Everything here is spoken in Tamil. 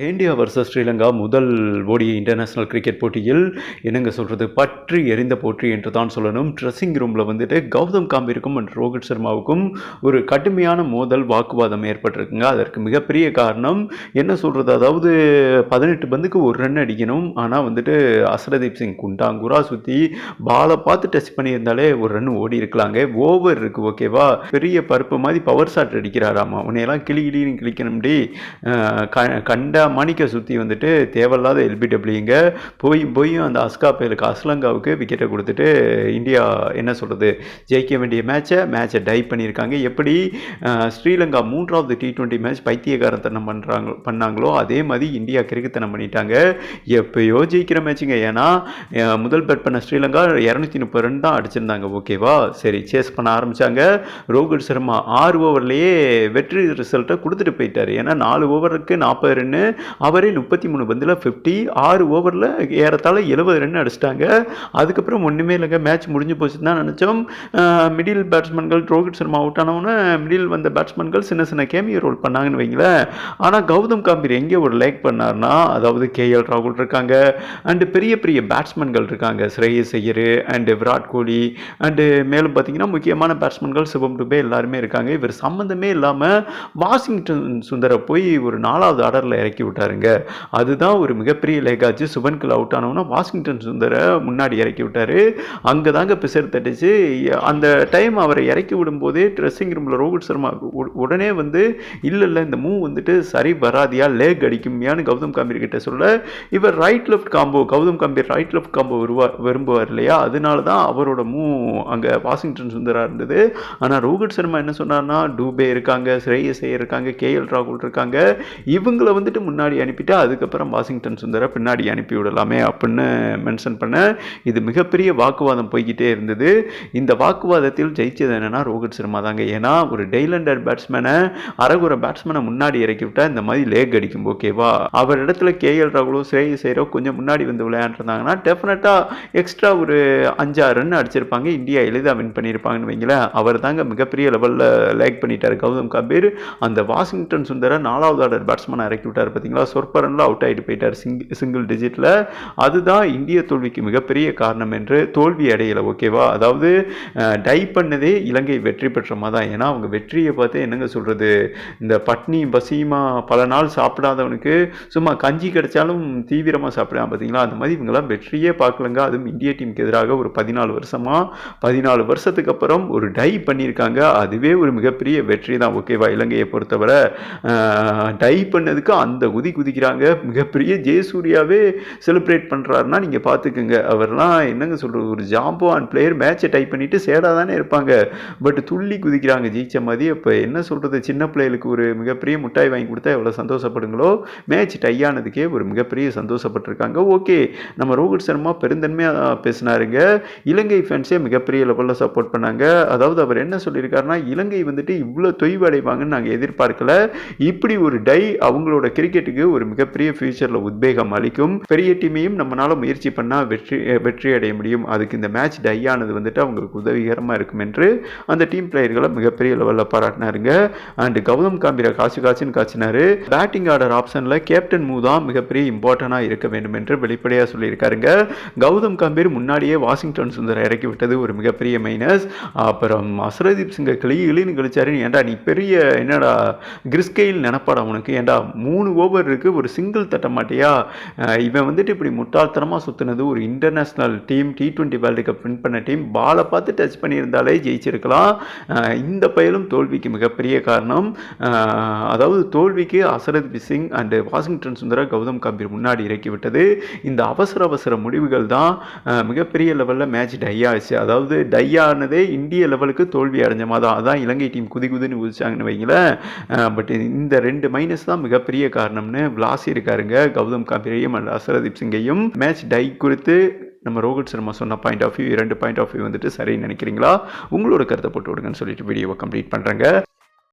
இந்தியா வர்சஸ் ஸ்ரீலங்கா முதல் ஓடிய இன்டர்நேஷ்னல் கிரிக்கெட் போட்டியில் என்னங்க சொல்கிறது பற்றி எரிந்த போற்றி என்று தான் சொல்லணும். ட்ரெஸ்ஸிங் ரூமில் வந்துட்டு கௌதம் காம்பீருக்கும் மற்றும் ரோஹித் சர்மாவுக்கும் ஒரு கடுமையான மோதல் வாக்குவாதம் ஏற்பட்டிருக்குங்க. அதற்கு மிகப்பெரிய காரணம் என்ன சொல்கிறது அதாவது பதினெட்டு பந்துக்கு ஒரு ரன் அடிக்கணும். ஆனால் வந்துட்டு அசரதீப் சிங் குண்டாங்குரா சுற்றி பாலை பார்த்து டச் பண்ணியிருந்தாலே ஒரு ரன் ஓடி இருக்கலாங்க. ஓவர் இருக்குது ஓகேவா பெரிய பருப்பு மாதிரி பவர் ஷாட் அடிக்கிறாராமா? உன்னையெல்லாம் கிளி கிளின்னு கிளிக்கணும்டி க கண்ட மணிக்கை சுற்றி வந்துட்டு தேவையில்லாத எல்பிடபிள்யூங்க போய் போயும் அந்த அஸ்கா பயலுக்கு அஸ்லங்காவுக்கு விக்கெட்டை கொடுத்துட்டு இந்தியா என்ன சொல்கிறது ஜெயிக்க வேண்டிய மேட்சை மேட்சை டை பண்ணியிருக்காங்க. எப்படி ஸ்ரீலங்கா மூன்றாவது டி டுவெண்ட்டி மேட்ச் பைத்தியகாரத்தனம் பண்ணுறாங்க பண்ணாங்களோ அதே மாதிரி இந்தியா கிறுக்குத்தனம் பண்ணிட்டாங்க. எப்பயோ ஜெயிக்கிற மேட்சுங்க ஏன்னா முதல் பேட் பண்ண ஸ்ரீலங்கா இரநூத்தி முப்பது ரன் தான் அடிச்சிருந்தாங்க. ஓகேவா சரி சேஸ் பண்ண ஆரம்பித்தாங்க ரோஹித் சர்மா ஆறு ஓவர்லேயே வெற்றி ரிசல்ட்டை கொடுத்துட்டு போயிட்டார். ஏன்னா நாலு ஓவருக்கு நாற்பது ரன்னு அவரே முப்பத்தி மூணு பந்தில் ஃபிஃப்டி ஆறு ஓவரில் ஏறத்தாழ எழுபது ரன் அடிச்சிட்டாங்க. அதுக்கப்புறம் ஒன்றுமே இல்லைங்க. மேட்ச் முடிஞ்சு போச்சு தான் நினச்சோம். மிடில் பேட்ஸ்மேன்கள் ரோஹித் சர்மா அவுட் ஆனவுடனே மிடில் வந்த பேட்ஸ்மேன்கள் சின்ன சின்ன கேமியோ ரோல் பண்ணாங்கன்னு வைங்களேன். ஆனால் கௌதம் காம்பீர் எங்கே ஒரு லைக் பண்ணார்னா அதாவது கேஎல் ராகுல் இருக்காங்க. அண்டு பெரிய பெரிய பேட்ஸ்மேன்கள் இருக்காங்க. ஸ்ரேயஸ் ஐயர் அண்டு விராட் கோலி அண்டு மேலும் பார்த்தீங்கன்னா முக்கியமான பேட்ஸ்மேன்கள் சிவம் டுபே எல்லாருமே இருக்காங்க. இவர் சம்மந்தமே இல்லாமல் வாஷிங்டன் சுந்தரை போய் ஒரு நாலாவது ஆர்டரில் இறக்கி இறக்கி விட்டாருங்க. அதுதான் ஒரு மிகப்பெரிய லேகாச்சு. சுபன்கில் அவுட் ஆனவொன்னா வாஷிங்டன் சுந்தரை முன்னாடி இறக்கி விட்டாரு. அங்கே தாங்க பிசர் தட்டுச்சு. அந்த டைம் அவரை இறக்கி விடும்போதே ட்ரெஸ்ஸிங் ரூமில் ரோஹித் சர்மா உடனே வந்து இல்லை இல்லை இந்த மூவ் வந்துட்டு சரி வராதியா? லேக் அடிக்குமையான்னு கௌதம் காம்பீர் கிட்ட சொல்ல இவர் right left combo Gautam Gambhir right left combo வருவா விரும்புவார் இல்லையா? அதனால தான் அவரோட மூ அங்கே வாஷிங்டன் சுந்தராக இருந்தது. ஆனால் ரோஹித் சர்மா என்ன சொன்னார்னா டூபே இருக்காங்க ஸ்ரேயஸ் இருக்காங்க இருக்காங்க கேஎல் ராகுல் இருக்காங்க. இவங்களை வந்துட்டு முன்னாடி அனுப்பிட்டு அதுக்கப்புறம் வாஷிங்டன் சுந்தரை பின்னாடி அனுப்பி விடலாமே அப்படின்னு மென்ஷன் பண்ண இது மிகப்பெரிய வாக்குவாதம் போய்கிட்டே இருந்தது. இந்த வாக்குவாதத்தில் ஜெயிச்சது என்னென்னா ரோஹித் சர்மா தாங்க. ஏன்னா ஒரு டெய்லண்டர் பேட்ஸ்மேனை அரகுர பேட்ஸ்மேனை முன்னாடி இறக்கி விட்டால் இந்த மாதிரி லேக் அடிக்கும் ஓகேவா அவர் இடத்துல கேஎல் ராகுலோ ஸ்ரேயஸ் ஐயரோ கொஞ்சம் முன்னாடி வந்து விளையாண்டுருந்தாங்கன்னா டெஃபினட்டாக எக்ஸ்ட்ரா ஒரு அஞ்சாறு ரன் அடிச்சிருப்பாங்க. இந்தியா எளிதாக வின் பண்ணியிருப்பாங்கன்னு வைங்களேன். அவர் தாங்க மிகப்பெரிய லெவலில் லேக் பண்ணிட்டார் கௌதம் கபீர். அந்த வாஷிங்டன் சுந்தரை நாலாவது ஆர்டர் பேட்ஸ்மேனை இறக்கி விட்டார். பார்த்தீங்களா? சொற்ப அவுட் ஆகிட்டு போயிட்டார். சிங் சிங்கிள் டிஜிட்டில் அதுதான் இந்திய தோல்விக்கு மிகப்பெரிய காரணம் என்று தோல்வி அடையலை ஓகேவா அதாவது டை பண்ணதே இலங்கை வெற்றி பெற்ற மாதிரி தான். ஏன்னா அவங்க வெற்றியை பார்த்து என்னங்க சொல்கிறது இந்த பட்னி பசியுமா பல நாள் சாப்பிடாதவனுக்கு சும்மா கஞ்சி கிடைச்சாலும் தீவிரமாக சாப்பிடாம பார்த்தீங்களா? அந்த மாதிரி இவங்கெல்லாம் வெற்றியே பார்க்கலங்க. அதுவும் இந்திய டீமுக்கு எதிராக ஒரு பதினாலு வருஷமாக பதினாலு வருஷத்துக்கு அப்புறம் ஒரு டை பண்ணியிருக்காங்க. அதுவே ஒரு மிகப்பெரிய வெற்றி தான் ஓகேவா இலங்கையை பொறுத்தவரை. டை பண்ணதுக்கு அந்த குதி குதிக்கிறாங்க. மிகப்பெரிய ஜெயசூர்யாவே செலிப்ரேட் பண்ணுறாருன்னா நீங்கள் பார்த்துக்குங்க அவர்லாம் என்னங்க சொல்கிறது ஒரு ஜாம்போ அண்ட் பிளேயர் மேட்சை டை பண்ணிவிட்டு சேடாக தானே இருப்பாங்க. பட் துள்ளி குதிக்கிறாங்க. ஜெயிச்ச மாதிரி அப்போ என்ன சொல்கிறது சின்ன பிள்ளைகளுக்கு ஒரு மிகப்பெரிய முட்டாய் வாங்கி கொடுத்தா எவ்வளோ சந்தோஷப்படுங்களோ? மேட்ச் டை ஆனதுக்கே ஒரு மிகப்பெரிய சந்தோஷப்பட்டிருக்காங்க. ஓகே. நம்ம ரோஹித் சர்மா பெருந்தன்மையாக பேசினாருங்க. இலங்கை ஃபேன்ஸே மிகப்பெரிய லெவலில் சப்போர்ட் பண்ணாங்க. அதாவது அவர் என்ன சொல்லியிருக்காருன்னா இலங்கை வந்துட்டு இவ்வளோ தொய்வு அடைவாங்கன்னு நாங்கள் எதிர்பார்க்கல. இப்படி ஒரு டை அவங்களோட கிரிக்கெட் கிரிக்கெட்டுக்கு ஒரு மிகப்பெரிய ஃபியூச்சரில் உத்வேகம் அளிக்கும். பெரிய டீமையும் நம்மளால் முயற்சி பண்ணால் வெற்றி வெற்றி அடைய முடியும். அதுக்கு இந்த மேட்ச் டை ஆனது வந்துட்டு அவங்களுக்கு உதவிகரமாக இருக்கும் என்று அந்த டீம் பிளேயர்களை மிகப்பெரிய லெவலில் பாராட்டினாருங்க. அண்ட் கௌதம் காம்பீரை காசு காசுன்னு காய்ச்சினாரு பேட்டிங் ஆர்டர் ஆப்ஷனில் கேப்டன் மூ தான் மிகப்பெரிய இம்பார்ட்டண்டாக இருக்க வேண்டும் என்று வெளிப்படையாக சொல்லியிருக்காருங்க. கௌதம் காம்பீர் முன்னாடியே வாஷிங்டன் சுந்தர் இறக்கி விட்டது ஒரு மிகப்பெரிய மைனஸ் அப்புறம் அசரதீப் சிங்கை கிளி இழின்னு கழிச்சாரு ஏன்டா நீ பெரிய என்னடா கிறிஸ்கெயில் நினப்பாடா உனக்கு? ஏன்டா மூணு ஓவர் இருக்குது ஒரு சிங்கிள் தட்ட மாட்டியா? இவன் வந்துட்டு இப்படி முட்டாள்தனமாக சுற்றுனது ஒரு international team T twenty world cup win பண்ண டீம் பாலை பார்த்து டச் பண்ணியிருந்தாலே ஜெயிச்சிருக்கலாம். இந்த பயலும் தோல்விக்கு மிகப்பெரிய காரணம். அதாவது தோல்விக்கு அசரத் சிங் அண்டு வாஷிங்டன் சுந்தர கௌதம் கம்பீர் முன்னாடி இறக்கி விட்டது இந்த அவசர அவசர முடிவுகள் தான் மிகப்பெரிய லெவலில் மேட்ச் டை ஆச்சு. அதாவது டை ஆனதே இந்திய லெவலுக்கு தோல்வி அடைஞ்ச மாதிரி தான். அதான் இலங்கை டீம் குதி குதின்னு குதிச்சாங்கன்னு வைங்களேன். பட் இந்த ரெண்டு மைனஸ் தான் மிகப்பெரிய காரணம். காரணம்னு விளாசி இருக்காருங்க. கௌதம் காம்பீரையும் அண்ட் அசரதீப் சிங்கையும் மேட்ச் டை குறித்து நம்ம ரோஹித் சர்மா சொன்ன பாயிண்ட் ஆஃப் வியூ இரண்டு பாயிண்ட் ஆஃப் வியூ வந்துட்டு சரின்னு நினைக்கிறீங்களா? உங்களோட கருத்தை போட்டு விடுங்கன்னு சொல்லிட்டு வீடியோவை கம்ப்ளீட் பண்ணுறேங்க